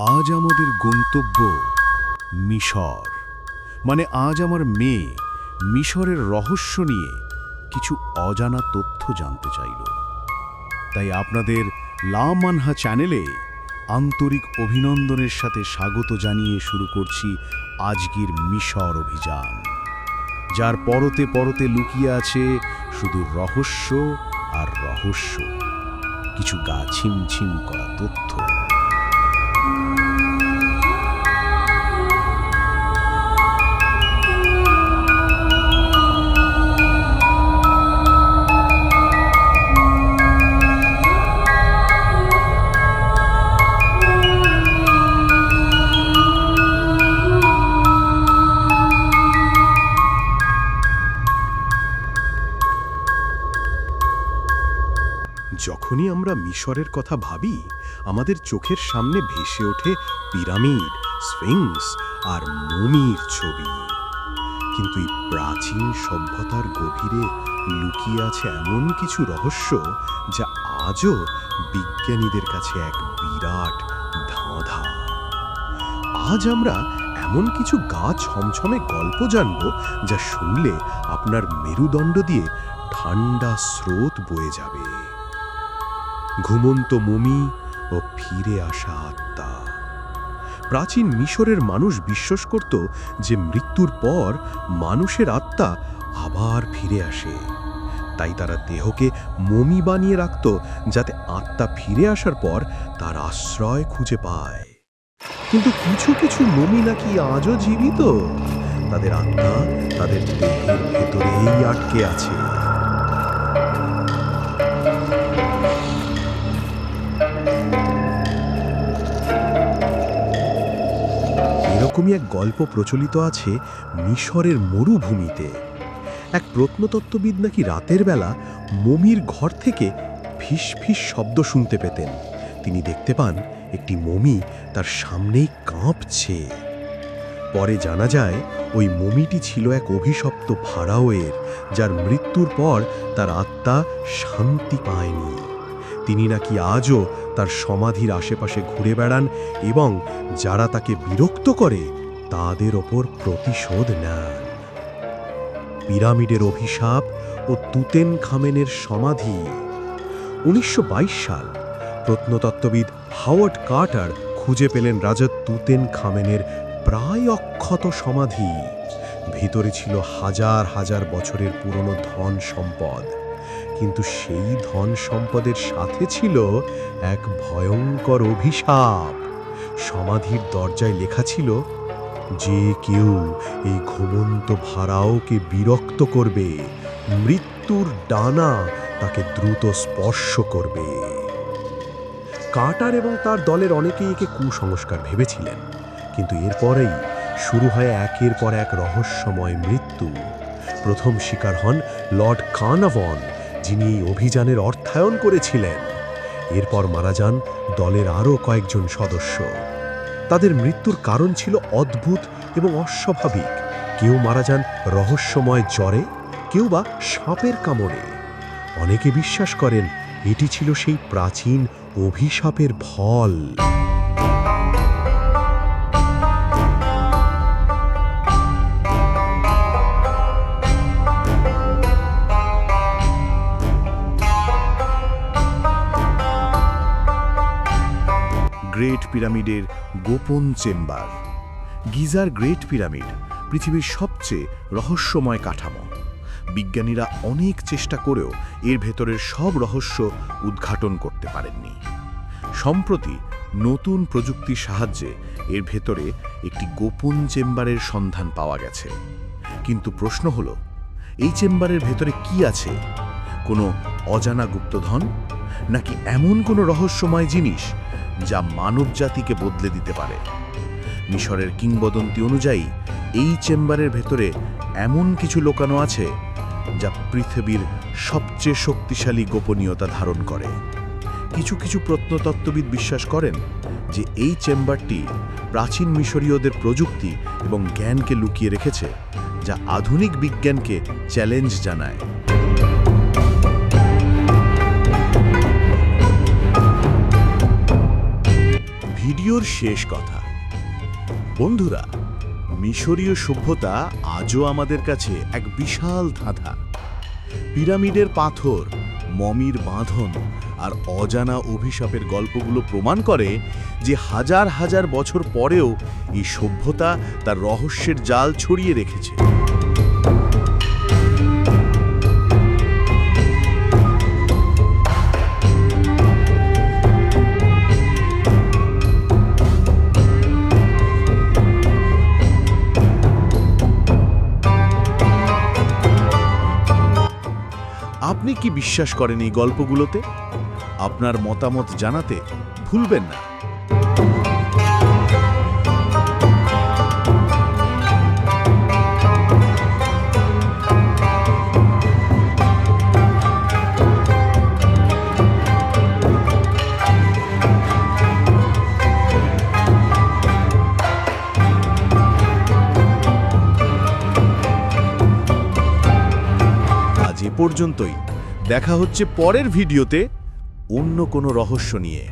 আজ আমাদের গন্তব্য মিশর। মানে আজ আমার মেয়ে মিশরের রহস্য নিয়ে কিছু অজানা তথ্য জানতে চাইল। তাই আপনাদের লা মানহা চ্যানেলে আন্তরিক অভিনন্দনের সাথে স্বাগত জানিয়ে শুরু করছি আজকের মিশর অভিযান। যার পরতে পরতে লুকিয়ে আছে শুধু রহস্য আর রহস্য। কিছু গা ছিমছিম করা তথ্য। যখনই আমরা মিশরের কথা ভাবি, আমাদের চোখের সামনে ভেসে ওঠে পিরামিড, স্ফিংস আর মমির ছবি। কিন্তু এই প্রাচীন সভ্যতার গভীরে লুকিয়ে আছে এমন কিছু রহস্য যা আজও বিজ্ঞানীদের কাছে এক বিরাট ধাঁধা। আজ আমরা এমন কিছু গা ছমছমে গল্প জানব যা শুনলে আপনার মেরুদণ্ড দিয়ে ঠান্ডা স্রোত বয়ে যাবে। ঘুমন্ত মমি ও ফিরে আসা আত্মা। প্রাচীন মিশরের মানুষ বিশ্বাস করত যে মৃত্যুর পর মানুষের আত্মা আবার ফিরে আসে। তাই তারা দেহকে মমি বানিয়ে রাখত যাতে আত্মা ফিরে আসার পর তার আশ্রয় খুঁজে পায়। কিন্তু কিছু কিছু মমি নাকি আজও জীবিত? তাদের আত্মা তাদের দেহের ভেতরেই আটকে আছে। এরকমই এক গল্প প্রচলিত আছে মিশরের মরুভূমিতে। এক প্রত্নতত্ত্ববিদ নাকি রাতের বেলা মমির ঘর থেকে ফিস ফিস শব্দ শুনতে পেতেন। তিনি দেখতে পান একটি মমি তার সামনেই কাঁপছে। পরে জানা যায়, ওই মমিটি ছিল এক অভিশপ্ত ফারাওয়ের, যার মৃত্যুর পর তার আত্মা শান্তি পায়নি। তিনি নাকি আজও তার সমাধির আশেপাশে ঘুরে বেড়ান এবং যারা তাকে বিরক্ত করে, তাদের ওপর প্রতিশোধ নেন। পিরামিডের অভিশাপ ও তুতেন খামেনের সমাধি। উনিশশো বাইশ সাল প্রত্নতত্ত্ববিদ হাওয়ার্ড কার্টার খুঁজে পেলেন রাজা তুতেন খামেনের প্রায় অক্ষত সমাধি। ভিতরে ছিল হাজার হাজার বছরের পুরনো ধন সম্পদ। কিন্তু সেই ধন সম্পদের সাথে ছিল এক ভয়ঙ্কর অভিশাপ। সমাধির দরজায় লেখা ছিল, যে কেউ এই ঘুমন্ত ভাড়াওকে বিরক্ত করবে, মৃত্যুর ডানা তাকে দ্রুত স্পর্শ করবে। কাটার এবং তার দলের অনেকেই একে কুসংস্কার ভেবেছিলেন, কিন্তু এরপরেই শুরু হয় একের পর এক রহস্যময় মৃত্যু। প্রথম শিকার হন লর্ড কানাভন যিনি এই অভিযানের অর্থায়ন করেছিলেন। এরপর মারা যান দলের আরও কয়েকজন সদস্য। তাদের মৃত্যুর কারণ ছিল অদ্ভুত এবং অস্বাভাবিক। কেউ মারা যান রহস্যময় জ্বরে, কেউ বা সাপের কামড়ে। অনেকে বিশ্বাস করেন এটি ছিল সেই প্রাচীন অভিশাপের ফল। গ্রেট পিরামিডের গোপন চেম্বার। গিজার গ্রেট পিরামিড পৃথিবীর সবচেয়ে রহস্যময় কাঠামো। বিজ্ঞানীরা অনেক চেষ্টা করেও এর ভেতরের সব রহস্য উদ্ঘাটন করতে পারেননি। সম্প্রতি নতুন প্রযুক্তির সাহায্যে এর ভেতরে একটি গোপন চেম্বারের সন্ধান পাওয়া গেছে। কিন্তু প্রশ্ন হলো, এই চেম্বারের ভেতরে কি আছে? কোনো অজানা গুপ্তধন? নাকি এমন কোনো রহস্যময় জিনিস যা মানবজাতিকে বদলে দিতে পারে? মিশরের কিংবদন্তি অনুযায়ী, এই চেম্বারের ভেতরে এমন কিছু লোকানো আছে যা পৃথিবীর সবচেয়ে শক্তিশালী গোপনীয়তা ধারণ করে। কিছু কিছু প্রত্নতত্ত্ববিদ বিশ্বাস করেন যে এই চেম্বারটি প্রাচীন মিশরীয়দের প্রযুক্তি এবং জ্ঞানকে লুকিয়ে রেখেছে, যা আধুনিক বিজ্ঞানকে চ্যালেঞ্জ জানায়। ভিডিওর শেষ কথা। বন্ধুরা, মিশরীয় সভ্যতা আজও আমাদের কাছে এক বিশাল ধাঁধা। পিরামিডের পাথর, মমির বাঁধন আর অজানা অভিশাপের গল্পগুলো প্রমাণ করে যে হাজার হাজার বছর পরেও এই সভ্যতা তার রহস্যের জাল ছড়িয়ে রেখেছে। আপনি কি বিশ্বাস করেন এই গল্পগুলোতে? আপনার মতামত জানাতে ভুলবেন না। পর্যন্তই। দেখা হচ্ছে পরের ভিডিওতে অন্য কোনো রহস্য নিয়ে।